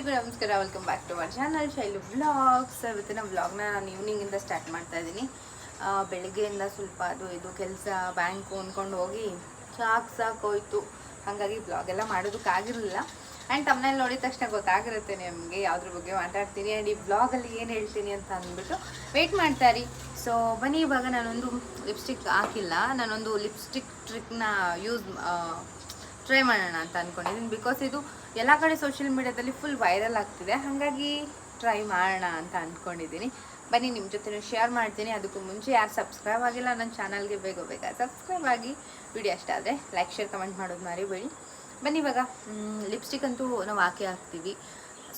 ಎಲ್ರಿಗೂ ನಮಸ್ಕಾರ welcome back to our channel Shailu vlogs ಇವತ್ತಿನ ವ್ಲಾಗ್ನ ನಾನು ಈವ್ನಿಂಗಿಂದ ಸ್ಟಾರ್ಟ್ ಮಾಡ್ತಾ ಇದ್ದೀನಿ. ಬೆಳಗ್ಗೆಯಿಂದ ಸ್ವಲ್ಪ ಅದು ಇದು ಕೆಲಸ ಬ್ಯಾಂಕು ಅಂದ್ಕೊಂಡು ಹೋಗಿ ಸಾಕು ಹೋಯ್ತು. ಹಾಗಾಗಿ ಬ್ಲಾಗ್ ಎಲ್ಲ ಮಾಡೋದಕ್ಕಾಗಿರಲಿಲ್ಲ. ಆ್ಯಂಡ್ ತಮ್ಮನೇಲಿ ನೋಡಿದ ತಕ್ಷಣ ಗೊತ್ತಾಗಿರುತ್ತೆ ನಿಮಗೆ, ಯಾವುದ್ರ ಬಗ್ಗೆ ಮಾತಾಡ್ತೀನಿ ಆ್ಯಂಡ್ ಈ ಬ್ಲಾಗಲ್ಲಿ ಏನು ಹೇಳ್ತೀನಿ ಅಂತ ಅಂದ್ಬಿಟ್ಟು ವೆಯ್ಟ್ ಮಾಡ್ತಾರಿ ಸೊ ಬನ್ನಿ, ಇವಾಗ ನಾನೊಂದು ಲಿಪ್ಸ್ಟಿಕ್ ಹಾಕಿಲ್ಲ. ನಾನೊಂದು ಲಿಪ್ಸ್ಟಿಕ್ ಟ್ರಿಕ್ನ ಯೂಸ್ ಟ್ರೈ ಮಾಡೋಣ ಅಂತ ಅಂದ್ಕೊಂಡಿದ್ದೀನಿ ಬಿಕಾಸ್ ಇದು ಎಲ್ಲ ಕಡೆ ಸೋಷಿಯಲ್ ಮೀಡ್ಯಾದಲ್ಲಿ ಫುಲ್ ವೈರಲ್ ಆಗ್ತಿದೆ. ಹಾಗಾಗಿ ಟ್ರೈ ಮಾಡೋಣ ಅಂತ ಅಂದ್ಕೊಂಡಿದ್ದೀನಿ ಬನ್ನಿ ನಿಮ್ಮ ಜೊತೆ ಶೇರ್ ಮಾಡ್ತೀನಿ. ಅದಕ್ಕೂ ಮುಂಚೆ ಯಾರು ಸಬ್ಸ್ಕ್ರೈಬ್ ಆಗಿಲ್ಲ, ನನ್ನ ಚಾನಲ್ಗೆ ಬೇಗ ಬೇಗ ಸಬ್ಸ್ಕ್ರೈಬ್ ಆಗಿ ವಿಡಿಯೋ ಅಷ್ಟ ಆದರೆ ಲೈಕ್ ಶೇರ್ ಕಮೆಂಟ್ ಮಾಡೋದು ಮರಿಬೇಡಿ. ಬನ್ನಿ, ಇವಾಗ ಲಿಪ್ಸ್ಟಿಕ್ ಅಂತೂ ನಾವು ಹಾಕಿ ಹಾಕ್ತೀವಿ.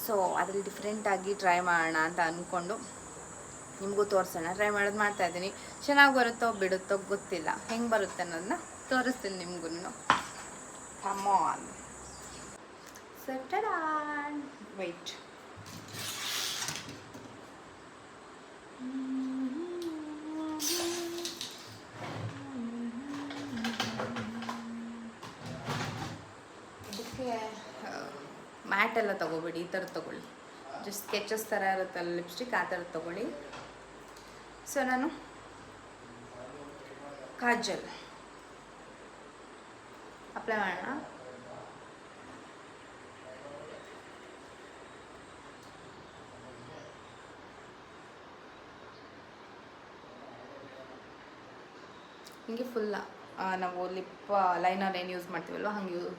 ಸೊ ಅದ್ರಲ್ಲಿ ಡಿಫ್ರೆಂಟಾಗಿ ಟ್ರೈ ಮಾಡೋಣ ಅಂತ ಅಂದ್ಕೊಂಡು ನಿಮಗೂ ತೋರಿಸೋಣ. ಟ್ರೈ ಮಾಡೋದು ಮಾಡ್ತಾ ಇದ್ದೀನಿ. ಚೆನ್ನಾಗಿ ಬರುತ್ತೋ ಬಿಡುತ್ತೋ ಗೊತ್ತಿಲ್ಲ. ಹೆಂಗೆ ಬರುತ್ತೆ ಅನ್ನೋದನ್ನ ತೋರಿಸ್ತೀನಿ ನಿಮಗೂ Come on. So, ta-da! Wait. ಇದಕ್ಕೆ ಮ್ಯಾಟ್ ಎಲ್ಲ ತಗೋಬೇಡಿ ಈ ಥರ ತಗೊಳ್ಳಿ ಜಸ್ಟ್ ಸ್ಕೆಚಸ್ ಥರ ಇರುತ್ತಲ್ಲ ಲಿಪ್ಸ್ಟಿಕ್ ಆ ಥರ ತಗೊಳ್ಳಿ ಸೊ ನಾನು ಕಾಜಲ್ ಅಪ್ಲೈ ಮಾಡೋಣ. ಹಿಂಗೆ ಫುಲ್ ನಾವು ಲಿಪ್ ಲೈನರ್ ಏನು ಯೂಸ್ ಮಾಡ್ತೀವಲ್ವ ಹಂಗೆ ಯೂಸ್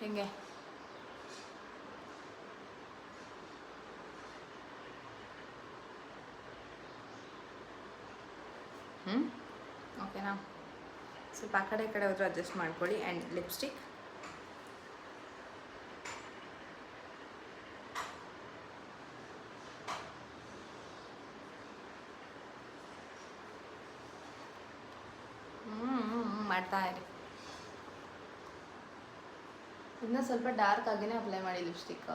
ಹಿಂಗೆ ಹ್ಞೂ ಓಕೆನಾ ಸ್ವಲ್ಪ ಆ ಕಡೆ ಕಡೆ ಹೋದ್ರೆ ಅಡ್ಜಸ್ಟ್ ಮಾಡ್ಕೊಳ್ಳಿ ಆ್ಯಂಡ್ ಲಿಪ್ಸ್ಟಿಕ್ ಮಾಡ್ತಾ ಇರಿ. ಇನ್ನೂ ಸ್ವಲ್ಪ ಡಾರ್ಕ್ ಆಗಿನೇ ಅಪ್ಲೈ ಮಾಡಿ ಲಿಪ್ಸ್ಟಿಕ್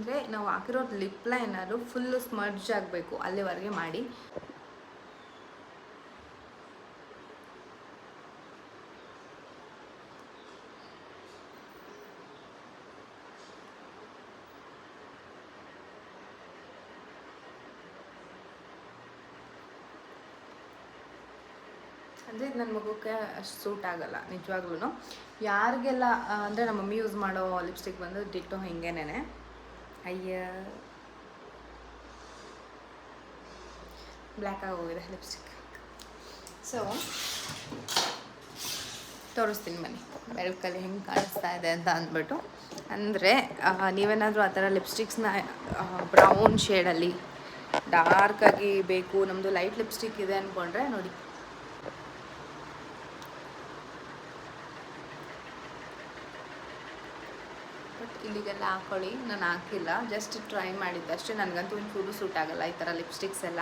ಅಂದರೆ ನಾವು ಹಾಕಿರೋ ಲಿಪ್ ಲೈನರು ಫುಲ್ಲು ಸ್ಮರ್ಜ್ ಆಗಬೇಕು, ಅಲ್ಲಿವರೆಗೆ ಮಾಡಿ. ಅಂದರೆ ಇದು ನನ್ನ ಮಗುಕ್ಕೆ ಅಷ್ಟು ಸೂಟ್ ಆಗಲ್ಲ ನಿಜವಾಗ್ಲೂ ಯಾರಿಗೆಲ್ಲ ಅಂದರೆ ನಮ್ಮ ಮಮ್ಮಿ ಯೂಸ್ ಮಾಡೋ ಲಿಪ್ಸ್ಟಿಕ್ ಬಂದು ಡಿಟ್ಟೋ ಹಿಂಗೇನೆ ಅಯ್ಯ. ಬ್ಲ್ಯಾಕ್ ಆಗೋಗಿದೆ ಲಿಪ್ಸ್ಟಿಕ್ ಸೊ ತೋರಿಸ್ತೀನಿ ಬನ್ನಿ. ಬೆಳಕಲ್ಲಿ ಹೆಂಗೆ ಕಾಣಿಸ್ತಾ ಇದೆ ಅಂತ ಅಂದ್ಬಿಟ್ಟು. ಅಂದರೆ ನೀವೇನಾದರೂ ಆ ಥರ ಲಿಪ್ಸ್ಟಿಕ್ಸ್ನ ಬ್ರೌನ್ ಶೇಡಲ್ಲಿ ಡಾರ್ಕಾಗಿ ಬೇಕು ನಮ್ಮದು ಲೈಟ್ ಲಿಪ್ಸ್ಟಿಕ್ ಇದೆ ಅಂದ್ಕೊಂಡ್ರೆ ನೋಡಿ. ಇಲ್ಲಿಗೆಲ್ಲ ಹಾಕೊಳ್ಳಿ, ನಾನು ಹಾಕಿಲ್ಲ. ಜಸ್ಟ್ ಟ್ರೈ ಮಾಡಿದ್ದೆ ಅಷ್ಟೇ ನನಗಂತೂ ಒಂಚೂರು ಸೂಟ್ ಆಗಲ್ಲ ಈ ಥರ ಲಿಪ್ಸ್ಟಿಕ್ಸ್ ಎಲ್ಲ.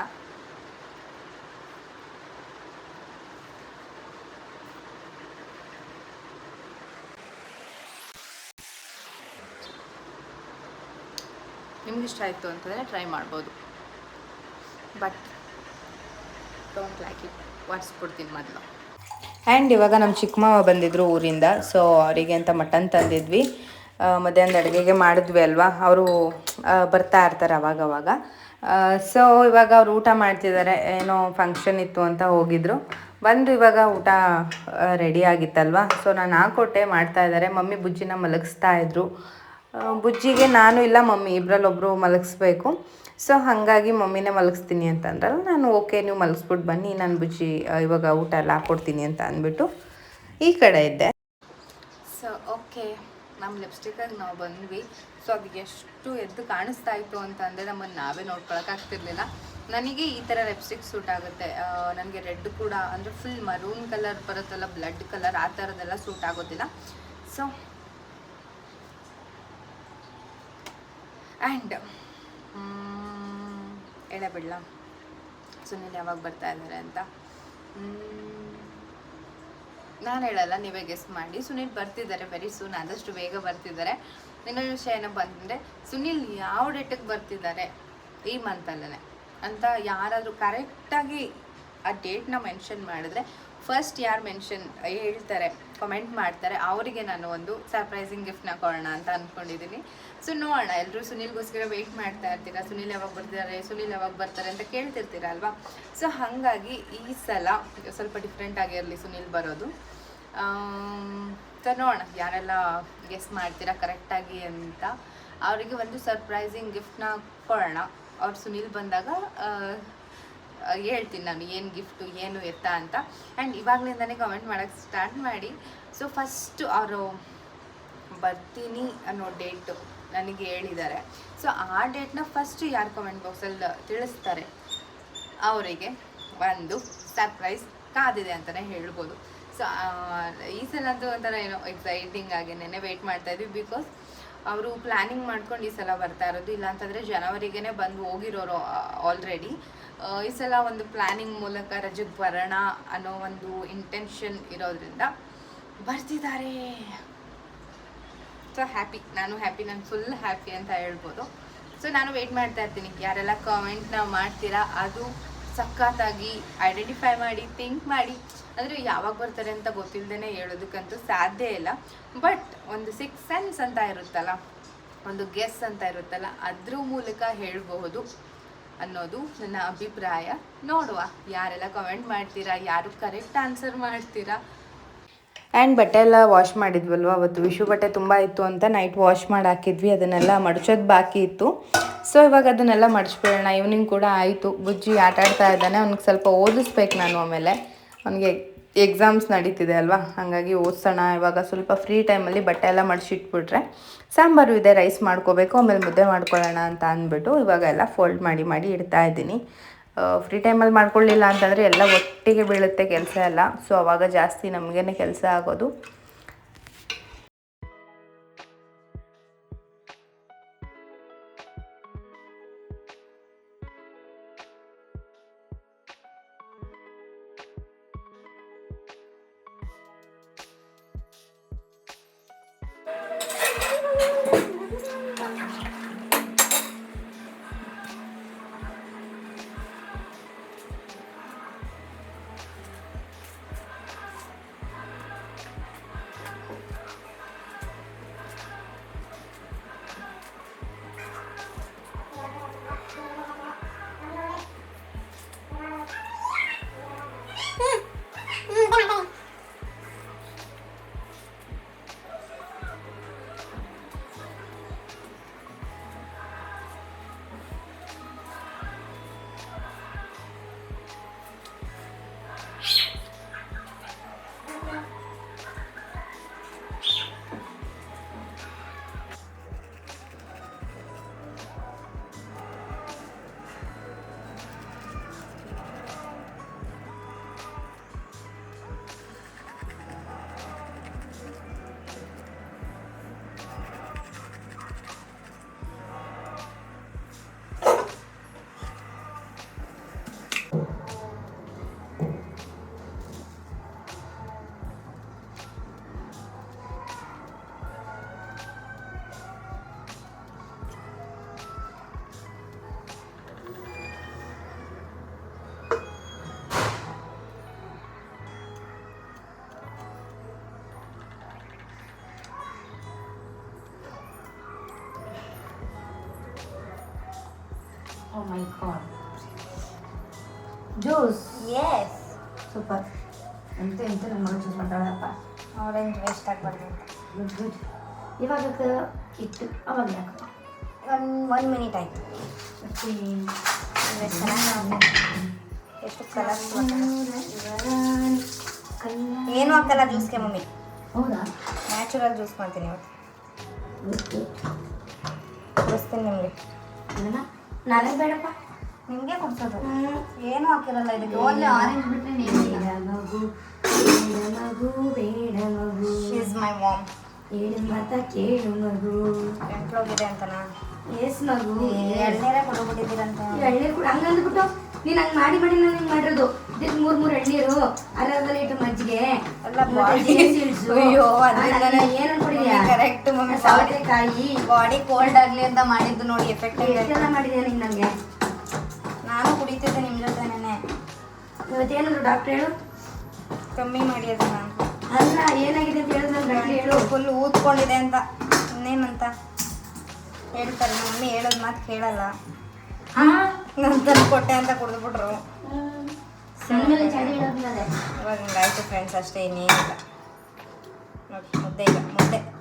ನಿಮ್ಗೆ ಇಷ್ಟ ಆಯಿತು ಅಂತಂದರೆ ಟ್ರೈ ಮಾಡ್ಬೋದು. ಬಟ್ ಡೋಂಟ್ ಲೈಕ್ ಇಟ್ ಕೊಡ್ತೀನಿ ಮೊದಲು. ಆ್ಯಂಡ್ ಇವಾಗ ನಮ್ಮ ಚಿಕ್ಕಮ್ಮ ಬಂದಿದ್ರು ಊರಿಂದ ಸೊ ಅವರಿಗೆ ಅಂತ ಮಟನ್ ತಂದಿದ್ವಿ. ಮಧ್ಯಾಹ್ನದ ಅಡುಗೆಗೆ ಮಾಡಿದ್ವಿ ಅಲ್ವಾ? ಅವರು ಬರ್ತಾ ಇರ್ತಾರೆ ಅವಾಗ ಅವಾಗ ಸೊ ಇವಾಗ ಅವ್ರು ಊಟ ಮಾಡ್ತಿದ್ದಾರೆ. ಏನೋ ಫಂಕ್ಷನ್ ಇತ್ತು ಅಂತ ಹೋಗಿದ್ರು. ಬಂದು ಇವಾಗ ಊಟ ರೆಡಿ ಆಗಿತ್ತಲ್ವಾ? ಸೊ ನಾನು ಹಾಕೊಟ್ಟೆ ಮಾಡ್ತಾ ಇದ್ದಾರೆ. ಮಮ್ಮಿ ಬುಜ್ಜಿನ ಮಲಗಿಸ್ತಾ ಇದ್ರು. ಬುಜ್ಜಿಗೆ ನಾನು ಇಲ್ಲ ಮಮ್ಮಿ ಇಬ್ಬರಲ್ಲೊಬ್ಬರು ಮಲಗಿಸ್ಬೇಕು. ಸೊ ಹಾಗಾಗಿ ಮಮ್ಮಿನೇ ಮಲಗಿಸ್ತೀನಿ ಅಂತ ಅಂದ್ರಲ್ಲ, ನಾನು ಓಕೆ ನೀವು ಮಲಗಿಸ್ಬಿಟ್ಟು ಬನ್ನಿ, ನಾನು ಬುಜ್ಜಿ ಇವಾಗ ಊಟ ಎಲ್ಲ ಹಾಕ್ಕೊಡ್ತೀನಿ ಅಂತ ಅಂದ್ಬಿಟ್ಟು ಈ ಕಡೆ ಇದ್ದೆ. ಸೊ ಓಕೆ ನಮ್ಮ ಲಿಪ್ಸ್ಟಿಕಾಗಿ ನಾವು ಬಂದ್ವಿ. ಸೊ ಅದು ಎಷ್ಟು ಎದ್ದು ಕಾಣಿಸ್ತಾ ಇತ್ತು ಅಂತಂದರೆ ನಮ್ಮನ್ನು ನಾವೇ ನೋಡ್ಕೊಳಕ್ಕಾಗ್ತಿರ್ಲಿಲ್ಲ ನನಗೆ ಈ ಥರ ಲಿಪ್ಸ್ಟಿಕ್ ಸೂಟ್ ಆಗುತ್ತೆ. ನನಗೆ ರೆಡ್ ಕೂಡ, ಅಂದರೆ ಫುಲ್ ಮರೂನ್ ಕಲರ್ ಬರುತ್ತಲ್ಲ ಬ್ಲಡ್ ಕಲರ್ ಆ ಥರದ್ದೆಲ್ಲ ಸೂಟ್ ಆಗೋದಿಲ್ಲ. ಸೊ ಆ್ಯಂಡ್ ಎಳೆ ಬಿಡಲ? ಸುನಿಲ್ ಯಾವಾಗ ಬರ್ತಾ ಇದ್ದಾರೆ ಅಂತ? ನಾನು ಹೇಳಲ್ಲ, ನೀವೇ ಗೆಸ್ ಮಾಡಿ. ಸುನಿಲ್ ಬರ್ತಿದ್ದಾರೆ ವೆರಿ ಸೂನ್ ಆದಷ್ಟು ಬೇಗ ಬರ್ತಿದ್ದಾರೆ. ಇನ್ನೊಂದು ವಿಷಯ ಏನಪ್ಪ ಅಂತಂದರೆ ಸುನಿಲ್ ಯಾವ ಡೇಟಿಗೆ ಬರ್ತಿದ್ದಾರೆ ಈ ಮಂತಲ್ಲೇ ಅಂತ ಯಾರಾದರೂ ಕರೆಕ್ಟಾಗಿ ಆ ಡೇಟ್ನ ಮೆನ್ಷನ್ ಮಾಡಿದ್ರೆ ಫಸ್ಟ್ ಯಾರು ಮೆನ್ಷನ್ ಹೇಳ್ತಾರೆ ಕಮೆಂಟ್ ಮಾಡ್ತಾರೆ, ಅವರಿಗೆ ನಾನು ಒಂದು ಸರ್ಪ್ರೈಸಿಂಗ್ ಗಿಫ್ಟ್ನ ಕೊಡೋಣ ಅಂತ ಅಂದ್ಕೊಂಡಿದ್ದೀನಿ ಸೊ ನೋಡೋಣ ಎಲ್ಲರೂ ಸುನಿಲ್ಗೋಸ್ಕರ ವೆಯ್ಟ್ ಮಾಡ್ತಾ ಇರ್ತೀರಾ? ಸುನಿಲ್ ಯಾವಾಗ ಬರ್ತಿದ್ದಾರೆ ಸುನಿಲ್ ಯಾವಾಗ ಬರ್ತಾರೆ ಅಂತ ಕೇಳ್ತಿರ್ತೀರ ಅಲ್ವಾ ಸೊ ಹಾಗಾಗಿ ಈ ಸಲ, ಸ್ವಲ್ಪ ಡಿಫ್ರೆಂಟ್ ಆಗಿರಲಿ ಸುನಿಲ್ ಬರೋದು. ಸೊ ನೋಡೋಣ, ಯಾರೆಲ್ಲ ಗೆಸ್ ಮಾಡ್ತೀರಾ ಕರೆಕ್ಟಾಗಿ ಅಂತ. ಅವರಿಗೆ ಒಂದು ಸರ್ಪ್ರೈಸಿಂಗ್ ಗಿಫ್ಟ್ನ ಕೊಡೋಣ. ಅವ್ರು ಸುನಿಲ್ ಬಂದಾಗ ಹೇಳ್ತೀನಿ ನಾನು, ಏನು ಗಿಫ್ಟು ಏನು ಎತ್ತ ಅಂತ. ಆ್ಯಂಡ್ ಇವಾಗಲಿಂದನೇ ಕಮೆಂಟ್ ಮಾಡೋಕ್ಕೆ ಸ್ಟಾರ್ಟ್ ಮಾಡಿ. ಸೊ ಫಸ್ಟು ಅವರು ಬರ್ತೀನಿ ಅನ್ನೋ ಡೇಟು ನನಗೆ ಹೇಳಿದ್ದಾರೆ. ಸೊ ಆ ಡೇಟ್ನ ಫಸ್ಟ್ ಯಾರು ಕಮೆಂಟ್ ಬಾಕ್ಸಲ್ಲಿ ತಿಳಿಸ್ತಾರೆ? ಅವರಿಗೆ ಒಂದು ಸರ್ಪ್ರೈಸ್ ಕಾದಿದೆ ಅಂತಲೇ ಹೇಳ್ಬೋದು. ಸೊ ಈ ಸಲ ಅಂತೂ ಒಂಥರ ಏನೋ ಎಕ್ಸೈಟಿಂಗ್ ಆಗಿ ನೆನೆ ವೆಯ್ಟ್ ಮಾಡ್ತಾ ಇದ್ವಿ ಬಿಕಾಸ್ ಅವರು ಪ್ಲ್ಯಾನಿಂಗ್ ಮಾಡ್ಕೊಂಡು ಈ ಸಲ ಬರ್ತಾ ಇರೋದು. ಇಲ್ಲಾಂತಂದರೆ ಜನವರಿಗೇ ಬಂದು ಹೋಗಿರೋರು ಆಲ್ರೆಡಿ ಈ ಸಲ ಒಂದು ಪ್ಲ್ಯಾನಿಂಗ್ ಮೂಲಕ ರಜೆಗೆ ಬರೋಣ ಅನ್ನೋ ಒಂದು ಇಂಟೆನ್ಷನ್ ಇರೋದ್ರಿಂದ ಬರ್ತಿದ್ದಾರೆ. ಸೊ ಹ್ಯಾಪಿ ನಾನು ಹ್ಯಾಪಿ ನಾನು ಫುಲ್ ಹ್ಯಾಪಿ ಅಂತ ಹೇಳ್ಬೋದು. ಸೊ ನಾನು ವೆಯ್ಟ್ ಮಾಡ್ತಾ ಇರ್ತೀನಿ. ಯಾರೆಲ್ಲ ಕಾಮೆಂಟ್ನ ಮಾಡ್ತೀರಾ, ಅದು ಸಖತ್ತಾಗಿ ಐಡೆಂಟಿಫೈ ಮಾಡಿ ಥಿಂಕ್ ಮಾಡಿ. ಅಂದರೆ ಯಾವಾಗ ಬರ್ತಾರೆ ಅಂತ ಗೊತ್ತಿಲ್ಲದೇ ಹೇಳೋದಕ್ಕಂತೂ ಸಾಧ್ಯ ಇಲ್ಲ. ಬಟ್ ಒಂದು ಸಿಕ್ಸ್ ಸೆನ್ಸ್ ಅಂತ ಇರುತ್ತಲ್ಲ, ಒಂದು ಗೆಸ್ ಅಂತ ಇರುತ್ತಲ್ಲ, ಅದ್ರ ಮೂಲಕ ಹೇಳಬಹುದು. ಅನ್ನೋದು ನನ್ನ ಅಭಿಪ್ರಾಯ. ನೋಡುವ, ಯಾರೆಲ್ಲ ಕಮೆಂಟ್ ಮಾಡ್ತೀರಾ, ಯಾರು ಕರೆಕ್ಟ್ ಆನ್ಸರ್ ಮಾಡ್ತೀರಾ. ಆ್ಯಂಡ್ ಬಟ್ಟೆ ಎಲ್ಲ ವಾಶ್ ಮಾಡಿದ್ವಲ್ವ ಅವತ್ತು? ವಿಶು ಬಟ್ಟೆ ತುಂಬ ಇತ್ತು ಅಂತ ನೈಟ್ ವಾಶ್ ಮಾಡಿ ಹಾಕಿದ್ವಿ, ಅದನ್ನೆಲ್ಲ ಮಡಚೋದು ಬಾಕಿ ಇತ್ತು. ಸೊ ಇವಾಗ ಅದನ್ನೆಲ್ಲ ಮಡಚ್ಬಿಡೋಣ. ಈವ್ನಿಂಗ್ ಕೂಡ ಆಯಿತು. ಬುಜ್ಜಿ ಆಟ ಆಡ್ತಾ ಇದ್ದಾನೆ. ಅವ್ನಿಗೆ ಸ್ವಲ್ಪ ಓದಿಸ್ಬೇಕು ನಾನು ಆಮೇಲೆ. ಅವನಿಗೆ ಎಕ್ಸಾಮ್ಸ್ ನಡೀತಿದೆ ಅಲ್ವಾ? ಹಾಗಾಗಿ ಓದಿಸೋಣ. ಇವಾಗ ಸ್ವಲ್ಪ ಫ್ರೀ ಟೈಮಲ್ಲಿ ಬಟ್ಟೆ ಎಲ್ಲ ಮಡಿಸಿಟ್ಬಿಟ್ರೆ ಸಾಂಬಾರು ಇದೆ ರೈಸ್ ಮಾಡ್ಕೋಬೇಕು, ಆಮೇಲೆ ಮುದ್ದೆ ಮಾಡ್ಕೊಳ್ಳೋಣ ಅಂತ ಅಂದ್ಬಿಟ್ಟು ಇವಾಗ ಎಲ್ಲ ಫೋಲ್ಡ್ ಮಾಡಿ ಮಾಡಿ ಇಡ್ತಾ ಇದ್ದೀನಿ. ಫ್ರೀ ಟೈಮಲ್ಲಿ ಮಾಡ್ಕೊಳ್ಳಿಲ್ಲ ಅಂತಂದರೆ ಎಲ್ಲ ಒಟ್ಟಿಗೆ ಬೀಳುತ್ತೆ ಕೆಲಸ ಎಲ್ಲ. ಸೊ ಅವಾಗ ಜಾಸ್ತಿ ನಮಗೇನೆ ಕೆಲಸ ಆಗೋದು. My god. Juice yes super ಎಂತ ಎಂತ ನನ್ನ ಮಗಳು ಜ್ಯೂಸ್ ಮಾಡ್ತಾಳಪ್ಪ ಆರೆಂಜ್ ವೇಸ್ಟ್ ಆಗಬಾರ್ದು ಗುಡ್ ಗುಡ್ ಇವಾಗ ಇಟ್ಟು ಅವಾಗ ಯಾಕೆ ಒನ್ ಒನ್ ಮಿನಿಟ್ ಆಯಿತು ಮತ್ತೆ ಎಷ್ಟು ಚೆನ್ನಾಗಿ ಎಷ್ಟು ಕಲರ್ ಏನು ಹಾಕಲ್ಲ ಜ್ಯೂಸ್ಗೆ ಮಮ್ಮಿ ಹೌದಾ ನ್ಯಾಚುರಲ್ ಜ್ಯೂಸ್ ಮಾಡ್ತೀನಿ ಇವತ್ತು ಗುಡ್ ಗುಡ್ ತೋರಿಸ್ತೀನಿ ನಿಮಗೆ ಅದನ್ನ ನನಗೆ ಬೇಡಪ್ಪ. ನಿಮಗೆ ಕೊಡ್ಸೋದು. ಏನು ಹಾಕಿರಲ್ಲ ಇದಕ್ಕೆ ಓನ್ಲಿ ಆರೆಂಜ್ ಬಿಟ್ಟರೆ ಬೇಡ ಮಗು ಬೇಡ ಮಗು ಬೇಡ ಮಗು ಇಸ್ ಮೈ ಮಾಮ್ ಹೇಳು ಮಾತ ಕೇಳು ಮಗು. ಎಂಟ್ಲೋಗಿದೆ ಅಂತನಾ ಎಸ್ ಮಗು ಎಳ್ನೀರೇ ಕೊಡ್ಬಿಟ್ಟಿದ್ದೀರಂತ ಎಳ್ಳೆ ಕೂಡ ಹಂಗಂದ್ಬಿಟ್ಟು ನೀನ್ ಹಂಗ್ ಮಾಡಿ ಮಾಡಿ ನಾನು ಹಿಂಗ್ ಮಾಡಿರೋದು. ಇದಕ್ಕೆ ಮೂರ್ ಮೂರ್ ಎಳ್ನೀರು ಅರ್ಧ ಇಟ್ಟು ಲೀಟರ್ ಮಜ್ಜಿಗೆ. ಅಲ್ಲ ನಾನು ಏನ್ ಅನ್ಕೊಂಡಿದ್ಯಾ correct. ಮಮ್ಮಿ, ಸೌತೆಕಾಯಿ ಬಾಡಿ ಕೋಲ್ಡ್ ಆಗ್ಲಿ ಅಂತ ಮಾಡಿದ್ದು ನೋಡಿ ಎಫೆಕ್ಟ್ ಎಷ್ಟೆಲ್ಲ ಮಾಡಿದೆ ನಿಂಗೆ ನಮ್ಗೆ? ನಾನು ಕುಡಿತಿದ್ದೆ ನಿಮ್ಮ ಜೊತೆನೇ ಇವತ್ತೇನಂದ್ರು ಡಾಕ್ಟರ್ ಹೇಳು? ಕಮ್ಮಿ ಮಾಡಿ ಅದನ್ನ. ಅಲ್ಲ ಏನಾಗಿದೆ ಅಂತ ಹೇಳಿದ್ರೆ ನಾನು ಡಾಕ್ಟರ್ ಹೇಳು. ಫುಲ್ ಊದ್ಕೊಂಡಿದೆ ಅಂತ. ಇನ್ನೇನಂತ? ಹೇಳ್ತಾರೆ ನಮ್ಮ ಮಮ್ಮಿ ಹೇಳೋದು ಮಾತು ಕೇಳಲ್ಲ. ಹಾಂ? ನಾನು ತಂದು ಕೊಟ್ಟೆ ಅಂತ ಕುಡಿದ್ಬಿಟ್ರು. ಇವಾಗ ಹಿಂಗಾಯ್ತು ಫ್ರೆಂಡ್ಸ್ ಅಷ್ಟೇ ಇನ್ನೇನಿಲ್ಲ. ಮುದ್ದೆ ಇಲ್ಲ ಮುದ್ದೆ.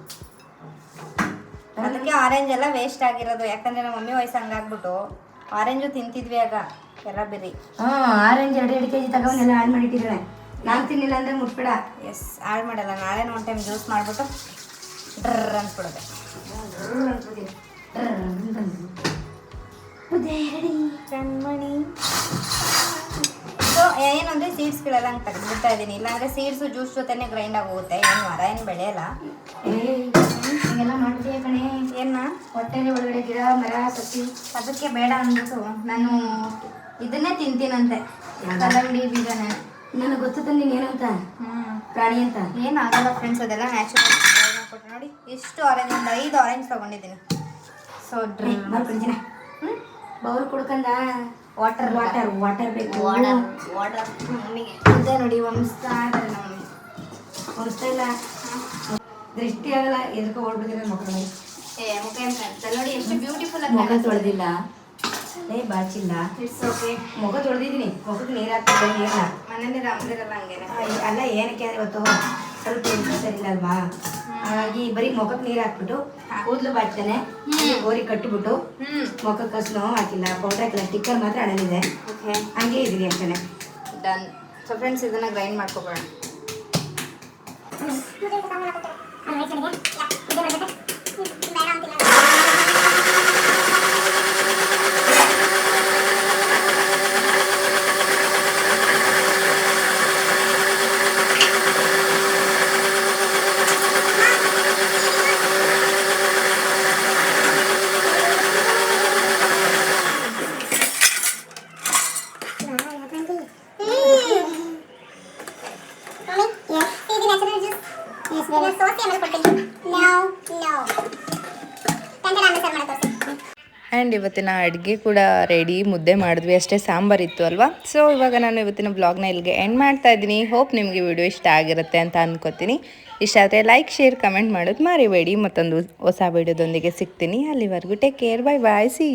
ಅದಕ್ಕೆ ಆರೆಂಜ್ ಎಲ್ಲ ವೇಸ್ಟ್ ಆಗಿರೋದು. ಯಾಕಂದ್ರೆ ನಮ್ಮ ಮಮ್ಮಿ ವಯಸ್ಸು ಹಂಗಾಗ್ಬಿಟ್ಟು ಆರೆಂಜು ತಿಂತಿದ್ವಿ ಆಗ. ಎಲ್ಲ ಬಿರಿ. ಹಾ ಆರೆಂಜ್ ಎರಡು ಎರಡು ಕೆಜಿ ತಗೊಂಡೆಲ್ಲ ಆಡ್ ಮಾಡಿಟ್ಟಿದ್ರೆ ನಾನು ತಿನ್ನಿಲ್ಲ ಅಂದ್ರೆ ಮುಟ್ಬಿಡ. ಎಸ್ ಆಡ್ ಮಾಡಲ್ಲ. ನಾಳೆ ಒಂದು ಟೈಮ್ ಜ್ಯೂಸ್ ಮಾಡಿಬಿಟ್ಟು ಡ್ರರ್ ಅಂದ್ಬಿಡೋದೆ ಕಣ್ಮಣಿ ಸೊ ಏನಂದ್ರೆ ಸೀಡ್ಸ್ಗಳೆಲ್ಲ ಹಂಗೆ ತೆಗೆದ್ಬಿಡ್ತಾ ಇದ್ದೀನಿ ಇಲ್ಲಾಂದ್ರೆ ಸೀಡ್ಸು ಜ್ಯೂಸ್ ಜೊತೆನೆ ಗ್ರೈಂಡ್ ಆಗೋಗುತ್ತೆ ಏನು ಮರ ಏನು ಬೆಳೆಯಲ್ಲ. ಹಿಂಗೆಲ್ಲ ಮಾಡ್ತೀಯ ಕಣೆ? ಏನ? ಹೊಟ್ಟೆಲಿ ಒಳಗಡೆ ಗಿಡ ಮರ ಸಸಿ ಅದಕ್ಕೆ ಬೇಡ ಅಂದ್ಬಿಟ್ಟು ನಾನು ಇದನ್ನೇ ತಿಂತೀನಂತೆ. ಕಲ್ಲಂಗಡಿ ಬೀಜನೇ. ನನಗೆ ಗೊತ್ತದ ನೀನ್ ಏನಂತ ಪ್ರಾಣಿ ಅಂತ? ಏನಾಗಲ್ಲ ಫ್ರೆಂಡ್ಸ್ ಅದೆಲ್ಲ ನ್ಯಾಚುರಲ್ ಕೊಟ್ಟು ನೋಡಿ ಇಷ್ಟು ಆರೆಂಜ್ ಒಂದು ಐದು ಆರೆಂಜ್ ತೊಗೊಂಡಿದ್ದೀನಿ. ಸೊ ಬರ್ಕೊಳ್ತೀನ ಬೌಲ್ ಕುಡ್ಕಂಡ ವಾಟರ್ ವಾಟರ್ ವಾಟರ್ ಬೇಕು. ವಾಟರ್ ವಾಟರ್ ಮಮ್ಮಿಗೆ. ಇದೆ ನೋಡಿ ಒಮ್ಸ್ತಾ ಇದ್ದಾರೆ ನಮ್ಮ ಮಮ್ಮಿ ಇಲ್ಲ. ದೃಷ್ಟಿ ಆಗಲ್ಲ ಎದಕ್ಕೆ ಓಡ್ಬಿಟ್ಟಿದ್ರೆ ಮಕ್ಕಳು ಏ ಮುಖ ನೋಡಿ ಎಷ್ಟು ಬ್ಯೂಟಿಫುಲ್ ಮುಖ ಆಗಿ ತೊಳೆದಿಲ್ಲ. ಏ ಬಾಚಿಲ್ಲ. ಇಟ್ಸ್ ಓಕೆ ಮುಖ ತೊಳೆದಿದ್ದೀನಿ. ಮುಖಕ್ಕೆ ನೀರು ಹಾಕ್ತಿದ್ದೆ ನೀರನ್ನ ಮನೇಲಿ ರಾಮದಿರಲ್ಲ ಹಂಗೇನೆ. ಅಲ್ಲ ಏನಕ್ಕೆ ಅಂದ್ರೆ ಇವತ್ತು? ಸ್ವಲ್ಪ ಹೆಲ್ತ್ ಸರಿಯಿಲ್ಲ ಅಲ್ವಾ? ಹಾಗಾಗಿ ಬರೀ ಮುಖಕ್ಕೆ ನೀರು ಹಾಕ್ಬಿಟ್ಟು ಕೂದಲು ಬಾಚ್ತಾನೆ ಗೋರಿ ಕಟ್ಟಿಬಿಟ್ಟು ಮುಖಕ್ಕೆ ಮುಖಕ್ಕೆ ಸ್ನೋ ಹಾಕಿಲ್ಲ. ಪೌಡರ್ ಹಾಕಿಲ್ಲ. ಸ್ಟಿಕ್ಕರ್ ಮಾತ್ರ ಅಣಲಿದೆ ಓಕೆ ಹಂಗೆ ಇದೀನಿ ಅಷ್ಟೇ ಡನ್ ಸೊ ಫ್ರೆಂಡ್ಸ್ ಇದನ್ನ ಗ್ರೈಂಡ್ ಮಾಡ್ಕೊಬೋಣ. Aku mau 我来，我来 ಆ್ಯಂಡ್ ಇವತ್ತಿನ ಅಡುಗೆ ಕೂಡ ರೆಡಿ ಮುದ್ದೆ ಮಾಡಿದ್ವಿ, ಅಷ್ಟೇ ಸಾಂಬಾರ್ ಇತ್ತು ಅಲ್ವಾ? ಸೊ ಇವಾಗ ನಾನು ಇವತ್ತಿನ ಬ್ಲಾಗ್ನ ಇಲ್ಲಿಗೆ ಎಂಡ್ ಮಾಡ್ತಾ ಇದ್ದೀನಿ. ಹೋಪ್ ನಿಮಗೆ ವಿಡಿಯೋ ಇಷ್ಟ ಆಗಿರುತ್ತೆ ಅಂತ ಅನ್ಕೋತೀನಿ. ಇಷ್ಟ ಆದರೆ ಲೈಕ್ ಶೇರ್ ಕಮೆಂಟ್ ಮಾಡೋದು ಮರಿಬೇಡಿ. ಮತ್ತೊಂದು ಹೊಸ ವಿಡಿಯೋದೊಂದಿಗೆ ಸಿಗ್ತೀನಿ. ಅಲ್ಲಿವರೆಗೂ take care bye bye see